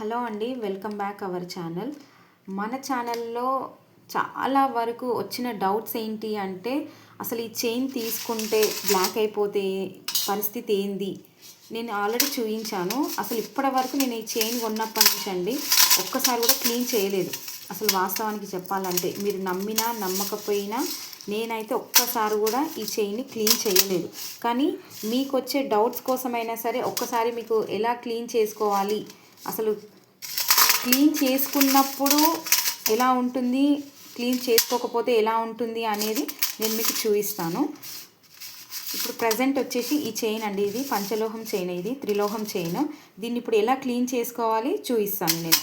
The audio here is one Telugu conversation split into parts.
హలో అండి వెల్కమ్ బ్యాక్ అవర్ ఛానల్. మన ఛానల్లో చాలా వరకు వచ్చిన డౌట్స్ ఏంటి అంటే అసలు ఈ చైన్ తీసుకుంటే బ్లాక్ అయిపోతే పరిస్థితి ఏంది? నేను ఆల్రెడీ చూపించాను అసలు ఇప్పటి వరకు నేను ఈ చైన్ కొన్నప్పటి నుంచి అండి ఒక్కసారి కూడా క్లీన్ చేయలేదు. అసలు వాస్తవానికి చెప్పాలంటే మీరు నమ్మినా నమ్మకపోయినా నేనైతే ఒక్కసారి కూడా ఈ చైన్ని క్లీన్ చేయలేదు. కానీ మీకు వచ్చే డౌట్స్ కోసమైనా సరే ఒక్కసారి మీకు ఎలా క్లీన్ చేసుకోవాలి అసలు క్లీన్ చేసుకున్నప్పుడు ఎలా ఉంటుంది? క్లీన్ చేసుకోకపోతే ఎలా ఉంటుంది అనేది నేను మీకు చూపిస్తాను. ఇప్పుడు ప్రజెంట్ వచ్చేసి ఈ చైన్ అండి ఇది. పంచలోహం చైన్ ఇది త్రిలోహం చైన్. దీన్ని ఇప్పుడు ఎలా క్లీన్ చేసుకోవాలి చూపిస్తాను నేను.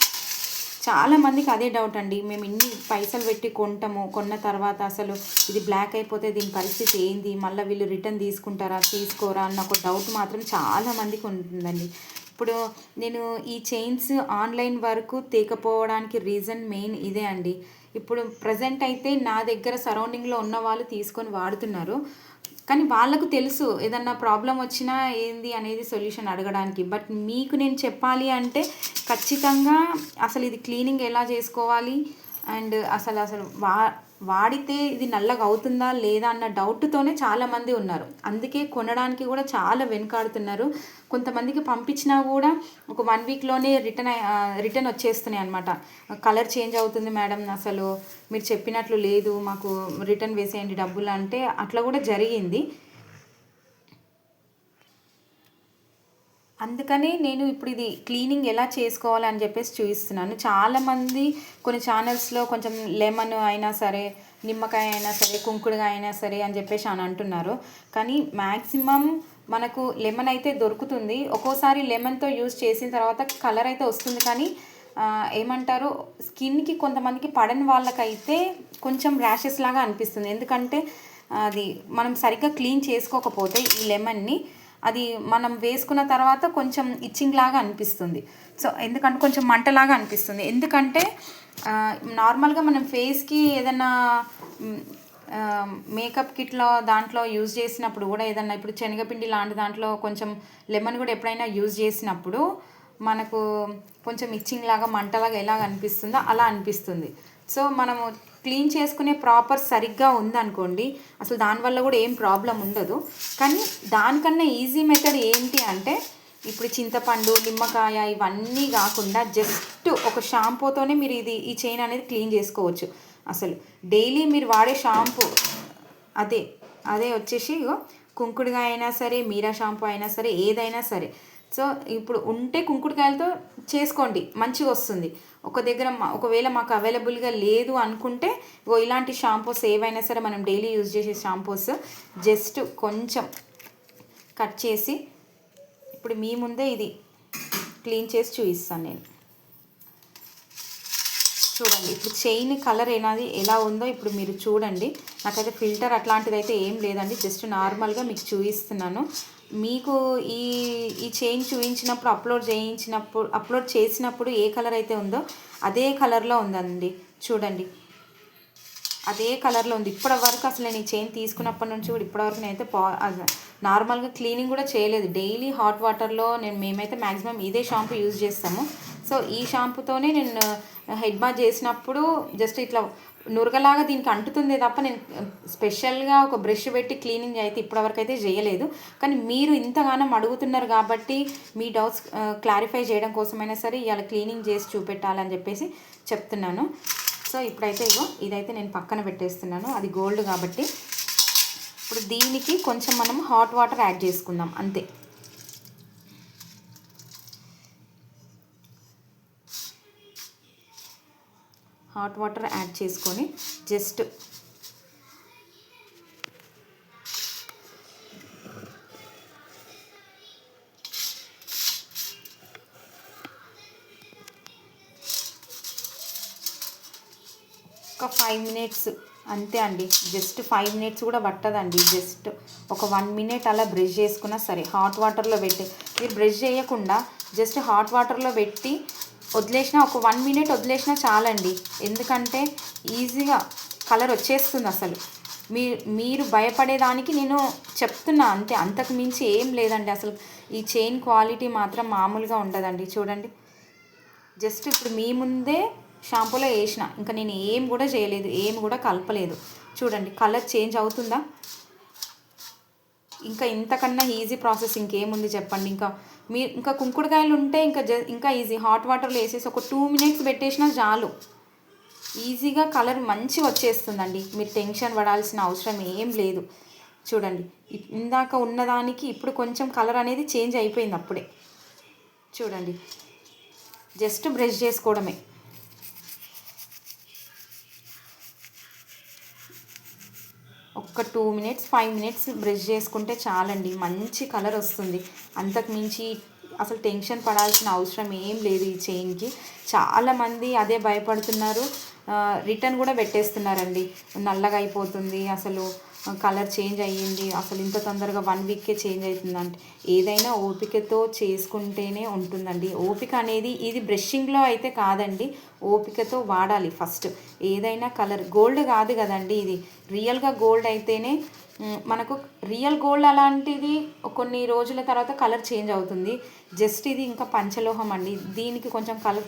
చాలా మందికి అదే డౌట్ అండి. మేము ఇన్ని పైసలు పెట్టి కొంటాము. కొన్న తర్వాత అసలు ఇది బ్లాక్ అయిపోతే దీని పరిస్థితి ఏంది? మళ్ళీ వీళ్ళు రిటర్న్ తీసుకుంటారా? తీసుకోరా? అన్న ఒక డౌట్ మాత్రం చాలా మందికి ఉంటుందండి. ఇప్పుడు నేను ఈ చైన్స్ ఆన్లైన్ వరకు తీకపోవడానికి రీజన్ మెయిన్ ఇదే అండి. ఇప్పుడు ప్రజెంట్ అయితే నా దగ్గర సరౌండింగ్లో ఉన్న వాళ్ళు తీసుకొని వాడుతున్నారు. కానీ వాళ్ళకు తెలుసు ఏదన్నా ప్రాబ్లం వచ్చినా ఏంది అనేది సొల్యూషన్ అడగడానికి. బట్ మీకు నేను చెప్పాలి అంటే ఖచ్చితంగా అసలు ఇది క్లీనింగ్ ఎలా చేసుకోవాలి? అండ్ అసలు అసలు వా వాడితే ఇది నల్లగా అవుతుందా లేదా అన్న డౌట్తోనే చాలామంది ఉన్నారు. అందుకే కొనడానికి కూడా చాలా వెనుకాడుతున్నారు. కొంతమందికి పంపించినా కూడా ఒక వన్ వీక్లోనే రిటర్న్ రిటర్న్ వచ్చేస్తున్నాయి అనమాట కలర్ చేంజ్ అవుతుంది మేడం అసలు. మీరు చెప్పినట్లు లేదు మాకు రిటర్న్ వేసేయండి డబ్బులు అంటే అట్లా కూడా జరిగింది. అందుకనే నేను ఇప్పుడు ఇది క్లీనింగ్ ఎలా చేసుకోవాలని చెప్పేసి చూపిస్తున్నాను. చాలామంది కొన్ని ఛానల్స్లో కొంచెం లెమన్ అయినా సరే నిమ్మకాయ అయినా సరే కుంకుడుగా అయినా సరే అని చెప్పేసి అని అంటున్నారు. కానీ మ్యాక్సిమం మనకు లెమన్ అయితే దొరుకుతుంది. ఒక్కోసారి లెమన్తో యూజ్ చేసిన తర్వాత కలర్ అయితే వస్తుంది. కానీ ఏమంటారు స్కిన్కి కొంతమందికి పడని వాళ్ళకైతే కొంచెం ర్యాషెస్ లాగా అనిపిస్తుంది. ఎందుకంటే అది మనం సరిగ్గా క్లీన్ చేసుకోకపోతే ఈ లెమన్ని అది మనం వేసుకున్న తర్వాత కొంచెం ఇచ్చింగ్ లాగా అనిపిస్తుంది. సో ఎందుకంటే కొంచెం మంటలాగా అనిపిస్తుంది. ఎందుకంటే నార్మల్గా మనం ఫేస్కి ఏదైనా మేకప్ కిట్లో దాంట్లో యూజ్ చేసినప్పుడు కూడా ఏదన్నా ఇప్పుడు శనగపిండి లాంటి దాంట్లో కొంచెం లెమన్ కూడా ఎప్పుడైనా యూజ్ చేసినప్పుడు మనకు కొంచెం ఇచ్చింగ్ లాగా మంటలాగా ఎలాగ అనిపిస్తుందో అలా అనిపిస్తుంది. సో మనము క్లీన్ చేసుకునే ప్రాపర్ సరిగ్గా ఉందనుకోండి అసలు దానివల్ల కూడా ఏం ప్రాబ్లం ఉండదు. కానీ దానికన్నా ఈజీ మెథడ్ ఏంటి అంటే ఇప్పుడు చింతపండు నిమ్మకాయ ఇవన్నీ కాకుండా జస్ట్ ఒక షాంపూతోనే మీరు ఇది ఈ చైన్ అనేది క్లీన్ చేసుకోవచ్చు. అసలు డైలీ మీరు వాడే షాంపూ అదే అదే వచ్చేసి కుంకుడుగా అయినా సరే మీరా షాంపూ అయినా సరే ఏదైనా సరే. సో ఇప్పుడు ఉంటే కుంకుడుకాయలతో చేసుకోండి మంచిగా వస్తుంది. ఒక దగ్గర ఒకవేళ మాకు అవైలబుల్గా లేదు అనుకుంటే ఇలాంటి షాంపూస్ ఏవైనా సరే మనం డైలీ యూజ్ చేసే షాంపూస్ జస్ట్ కొంచెం కట్ చేసి ఇప్పుడు మీ ముందే ఇది క్లీన్ చేసి చూపిస్తాను నేను. చూడండి ఇప్పుడు చైన్ కలర్ ఏనాది ఎలా ఉందో ఇప్పుడు మీరు చూడండి. నాకైతే ఫిల్టర్ అట్లాంటిది అయితే ఏం లేదండి జస్ట్ నార్మల్గా మీకు చూపిస్తున్నాను. మీకు ఈ ఈ చైన్ చూపించినప్పుడు అప్లోడ్ చేయించినప్పుడు అప్లోడ్ చేసినప్పుడు ఏ కలర్ అయితే ఉందో అదే కలర్లో ఉందండి. చూడండి. అదే కలర్లో ఉంది. ఇప్పటి వరకు అసలు నేను ఈ చైన్ తీసుకున్నప్పటి నుంచి కూడా ఇప్పటివరకు నేనైతే పా నార్మల్గా క్లీనింగ్ కూడా చేయలేదు. డైలీ హాట్ వాటర్లో నేను మేమైతే మ్యాక్సిమం ఇదే షాంపూ యూజ్ చేస్తాము. సో ఈ షాంపూతోనే నేను uh, హెడ్ బాత్ చేసినప్పుడు జస్ట్ ఇట్లా నురగలాగా దీనికి అంటుతుంది తప్ప నేను స్పెషల్గా ఒక బ్రష్ పెట్టి క్లీనింగ్ అయితే ఇప్పటివరకు అయితే చేయలేదు. కానీ మీరు ఇంతగానం అడుగుతున్నారు కాబట్టి మీ డౌట్స్ క్లారిఫై చేయడం కోసమైనా సరే ఇవాళ క్లీనింగ్ చేసి చూపెట్టాలని చెప్పేసి చెప్తున్నాను. సో ఇప్పుడైతే ఇగో ఇదైతే నేను పక్కన పెట్టేస్తున్నాను. అది గోల్డ్ కాబట్టి ఇప్పుడు దీనికి కొంచెం మనం హాట్ వాటర్ యాడ్ చేసుకుందాం. అంతే. హాట్ వాటర్ యాడ్ చేసుకొని జస్ట్ ఒక ఫైవ్ మినిట్స్ అంతే అండి. జస్ట్ ఫైవ్ మినిట్స్ కూడా పట్టదండి. జస్ట్ ఒక వన్ మినిట్ అలా బ్రష్ చేసుకున్నా సరే హాట్ వాటర్లో పెట్టి మీరు బ్రష్ చేయకుండా జస్ట్ హాట్ వాటర్లో పెట్టి వదిలేసిన ఒక వన్ మినిట్ వదిలేసిన చాలండి. ఎందుకంటే ఈజీగా కలర్ వచ్చేస్తుంది అసలు. మీ మీరు భయపడేదానికి నేను చెప్తున్నా అంతే అంతకు మించి ఏం లేదండి. అసలు ఈ చైన్ క్వాలిటీ మాత్రం మామూలుగా ఉండదండి. చూడండి. జస్ట్ ఇప్పుడు మీ ముందే షాంపూలో వేసిన. ఇంకా నేను ఏం కూడా చేయలేదు. ఏం కూడా కలపలేదు. చూడండి కలర్ చేంజ్ అవుతుందా? ఇంకా ఇంతకన్నా ఈజీ ప్రాసెస్ ఇంకేముంది చెప్పండి. ఇంకా మీ ఇంకా కుంకుడుకాయలు ఉంటే ఇంకా జ ఇంకా ఈజీ హాట్ వాటర్లో వేసేసి ఒక టూ మినిట్స్ పెట్టేసినా చాలు. ఈజీగా కలర్ మంచిగా వచ్చేస్తుందండి. మీరు టెన్షన్ పడాల్సిన అవసరం ఏం లేదు. చూడండి. ఇందాక ఉన్నదానికి ఇప్పుడు కొంచెం కలర్ అనేది చేంజ్ అయిపోయింది అప్పుడే. చూడండి. జస్ట్ బ్రష్ చేసుకోవడమే. ఒక two minutes five minutes brush చేసుకుంటే చాలండి. మంచి కలర్ వస్తుంది. అంతకు మించి అసలు టెన్షన్ పడాల్సిన అవసరం ఏం లేదు ఈ చైన్కి. చాలామంది అదే భయపడుతున్నారు. రిటర్న్ కూడా పెట్టేస్తున్నారండి. నల్లగా అయిపోతుంది అసలు. కలర్ చేంజ్ అయ్యింది. అసలు ఇంత తొందరగా వన్ వీక్కే చేంజ్ అవుతుందంటే ఏదైనా ఓపికతో చేసుకుంటేనే ఉంటుందండి. ఓపిక అనేది ఇది బ్రషింగ్లో అయితే కాదండి. ఓపికతో వాడాలి ఫస్ట్. ఏదైనా కలర్ గోల్డ్ కాదు కదండి ఇది. రియల్గా గోల్డ్ అయితేనే మనకు రియల్ గోల్డ్ అలాంటిది కొన్ని రోజుల తర్వాత కలర్ చేంజ్ అవుతుంది. జస్ట్ ఇది ఇంకా పంచలోహం అండి. దీనికి కొంచెం కలర్